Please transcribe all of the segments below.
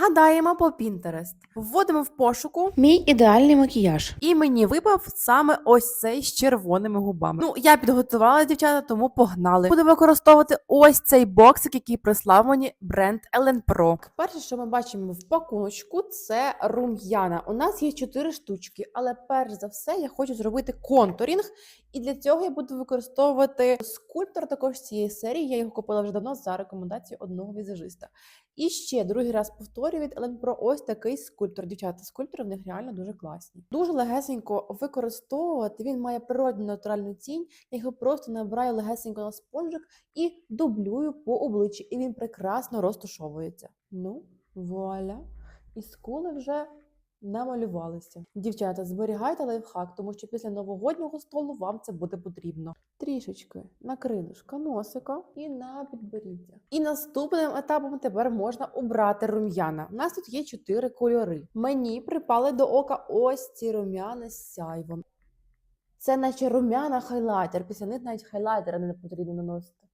Гадаємо по Pinterest. Вводимо в пошуку, Мій ідеальний макіяж. і мені випав саме ось цей з червоними губами. Ну, я підготувала дівчата, тому погнали. Буду використовувати ось цей боксик, який прислав мені бренд Ellen Pro. Перше, що ми бачимо в пакуночку, це рум'яна. У нас є чотири штучки, але перш за все я хочу зробити контурінг. І для цього я буду використовувати скульптор також цієї серії. Я його купила вже давно за рекомендацією одного візажиста. І ще другий раз повторюю від Ellen Pro ось такий скульптор. Дівчата, скульптори в них реально дуже класні. Дуже легесенько використовувати. Він має природну нейтральну тінь. Я його просто набираю легесенько на спонжик і дублюю по обличчі. І він прекрасно розташовується. Ну, вуаля. І скули вже намалювалися. Дівчата, зберігайте лайфхак, тому що після новогоднього столу вам це буде потрібно. Трішечки на крилишка носика і на підборіддя. І наступним етапом тепер можна обрати рум'яна. У нас тут є чотири кольори. Мені припали до ока ось ці рум'яна з сяйвом. Це наче рум'яна хайлайтер. Після них навіть хайлайтера не потрібно наносити.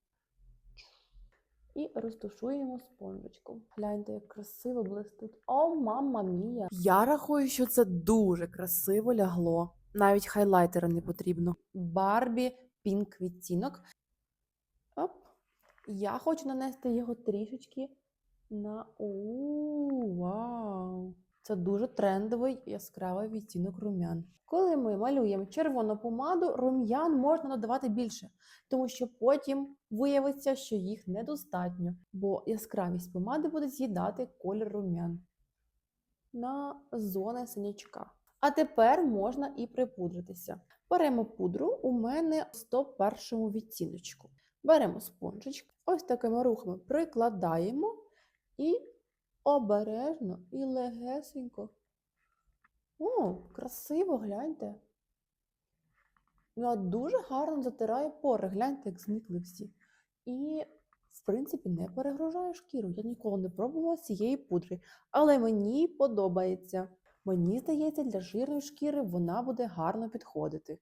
І розташуємо спонжечку. Гляньте, як красиво блистить. О, мама мія! Я рахую, що це дуже красиво лягло. Навіть хайлайтера не потрібно. Барбі пінк відтінок. Оп. Я хочу нанести його трішечки на. О, вау! Це дуже трендовий яскравий відтінок рум'ян. Коли ми малюємо червону помаду, рум'ян можна додавати більше, тому що потім виявиться, що їх недостатньо, бо яскравість помади буде з'їдати колір рум'ян на зони синячка. А тепер можна і припудритися. Беремо пудру у мене в 101 відтіночку. Беремо спонжичок, ось такими рухами прикладаємо і обережно і легесенько. О, красиво, гляньте. Я дуже гарно затираю пори, гляньте, як зникли всі. І, в принципі, не перегружаю шкіру. Я ніколи не пробувала цієї пудри, але мені подобається. Мені здається, для жирної шкіри вона буде гарно підходити.